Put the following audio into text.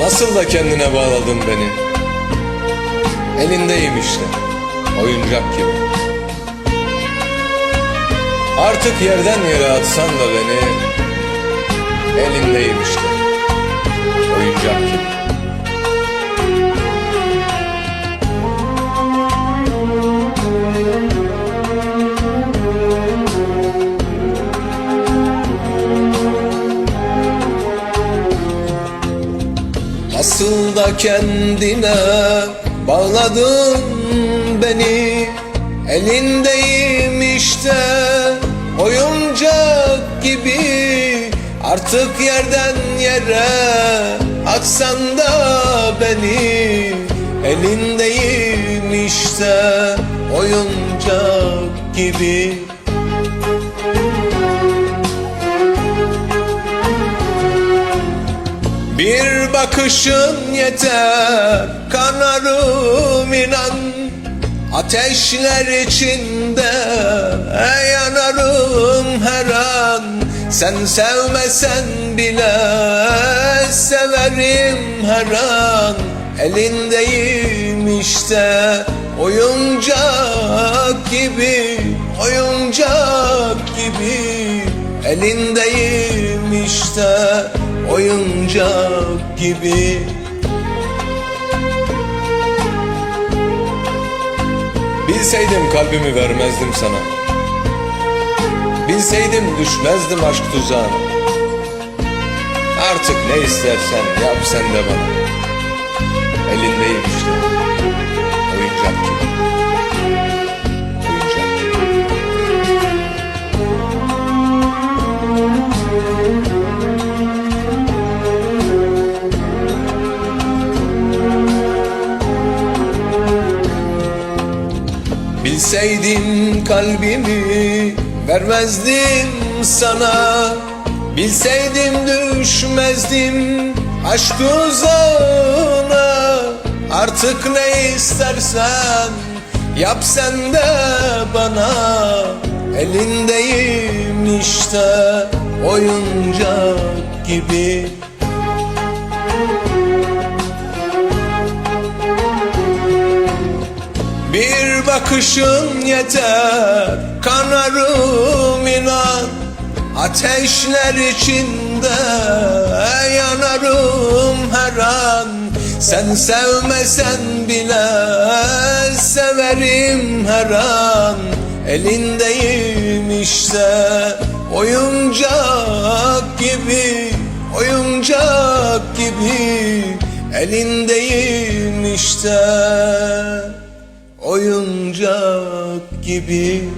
Nasıl da kendine bağladın beni? Elindeyim işte Oyuncak gibi. Artık yerden yere atsan da beni Elindeyim işte Oyuncak gibi da kendine. Bağladın beni Elindeyim işte. Oyuncak gibi Artık yerden yere atsan da beni. Elindeyim işte oyuncak gibi Bir bakışın yeter kanarım inan. Ateşler içinde yanarım her an. Sen sevmesen bile severim her an. Elindeyim işte oyuncak gibi Oyuncak gibi. Elindeyim işte oyuncak gibi. Bilseydim kalbimi vermezdim sana. Bilseydim düşmezdim aşk tuzağına. Artık ne istersen yap sen de bana Bilseydim kalbimi vermezdim sana. Bilseydim düşmezdim aşk tuzağına Artık ne istersen yap sen de bana. Elindeyim işte oyuncak gibi bakışın yeter kanarım inan. Ateşler içinde yanarım her an. Sen sevmesen bile severim her an. Elindeyim işte oyuncak gibi Oyuncak gibi. Elindeyim işte oyuncak gibi